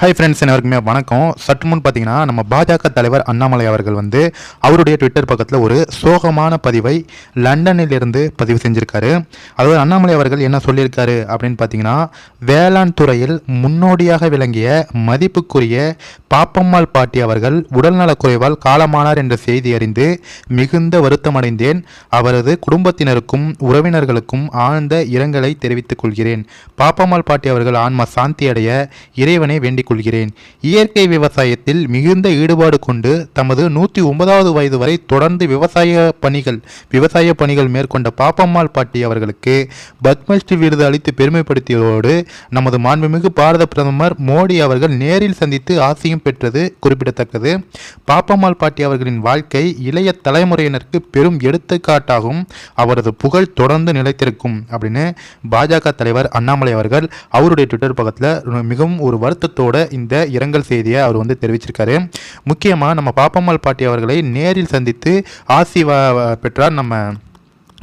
Hi friends எல்லாருக்குமே வணக்கம். சற்று முன் பார்த்தீங்கன்னா நம்ம பாஜக தலைவர் அண்ணாமலை அவர்கள் வந்து அவருடைய ட்விட்டர் பக்கத்தில் ஒரு சோகமான பதிவை லண்டனிலிருந்து பதிவு செஞ்சுருக்காரு. அதாவது அண்ணாமலை அவர்கள் என்ன சொல்லியிருக்காரு அப்படின்னு பார்த்தீங்கன்னா வேளாண் துறையில் முன்னோடியாக விளங்கிய மதிப்புக்குரிய பாப்பம்மாள் பாட்டி அவர்கள் உடல்நலக்குறைவால் காலமானார் என்ற செய்தி அறிந்து மிகுந்த வருத்தமடைந்தேன் அவரது குடும்பத்தினருக்கும் உறவினர்களுக்கும் ஆழ்ந்த இரங்கலை தெரிவித்துக் கொள்கிறேன். பாப்பம்மாள் பாட்டி அவர்கள் ஆன்மா சாந்தி அடைய இறைவனை வேண்டிக் கொள்கிறேன் இயற்கை விவசாயத்தில் மிகுந்த ஈடுபாடு கொண்டு தமது நூற்றி ஒன்பதாவது வயது வரை தொடர்ந்து விவசாய பணிகள் விவசாய பணிகள் மேற்கொண்ட பாப்பம்மாள் பாட்டி அவர்களுக்கு பத்மஸ்ரீ விருது அளித்து பெருமைப்படுத்தியதோடு நமது மாண்புமிகு பாரத பிரதமர் மோடி அவர்கள் நேரில் சந்தித்து ஆசையும் பெற்றது குறிப்பிடத்தக்கது. பாப்பம்மாள் பாட்டி அவர்களின் வாழ்க்கை இளைய தலைமுறையினருக்கு பெரும் எடுத்துக்காட்டாகும். அவரது புகழ் தொடர்ந்து நிலைத்திருக்கும் அப்படின்னு பாஜக தலைவர் அண்ணாமலை அவர்கள் அவருடைய ட்விட்டர் பக்கத்தில் மிகவும் ஒரு வருத்தத்தோடு இந்த இரங்கல் செய்தியை அவர் வந்து தெரிவிச்சிருக்காரு. முக்கியமாக நம்ம பாப்பம்மாள் பாட்டி அவர்களை நேரில் சந்தித்து ஆசி பெற்றார் நம்ம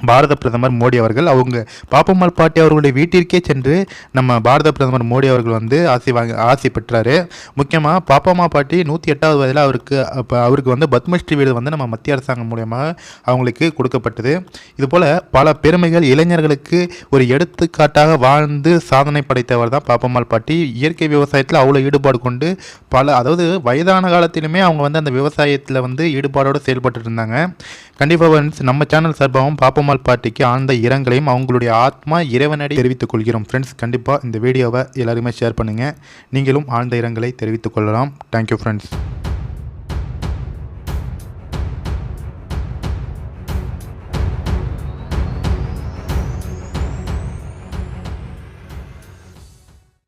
பாரத பிரதமர் மோடி அவர்கள் அவங்க பாப்பம்மாள் பாட்டி அவர்களுடைய வீட்டிற்கே சென்று நம்ம பாரத பிரதமர் மோடி அவர்கள் வந்து ஆசி வாங்க ஆசை பெற்றாரு. முக்கியமாக பாப்பம்மா பாட்டி நூற்றி எட்டாவது வயதில் அவருக்கு அப்போ அவருக்கு வந்து பத்மஸ்ரீ விருது வந்து நம்ம மத்திய அரசாங்கம் மூலியமாக அவங்களுக்கு கொடுக்கப்பட்டது. இதுபோல் பல பெருமைகள் இளைஞர்களுக்கு ஒரு எடுத்துக்காட்டாக வாழ்ந்து சாதனை படைத்தவர் தான் பாப்பம்மாள் பாட்டி. இயற்கை விவசாயத்தில் அவ்வளோ ஈடுபாடு கொண்டு பல அதாவது வயதான காலத்திலுமே அவங்க வந்து அந்த விவசாயத்தில் வந்து ஈடுபாடோடு செயல்பட்டு இருந்தாங்க. கண்டிப்பாக நம்ம சேனல் சார்பாகவும் பாப்பம்மாள் பாட்டிக்கு ஆழ்ந்த இரங்கலையும் அவங்களுடைய ஆத்மா இறைவனடி தெரிவித்துக் கொள்கிறோம். ஃப்ரெண்ட்ஸ் கண்டிப்பாக இந்த வீடியோவை எல்லாருமே ஷேர் பண்ணுங்கள் நீங்களும் ஆழ்ந்த இரங்கலை தெரிவித்துக் கொள்ளலாம். Thank you friends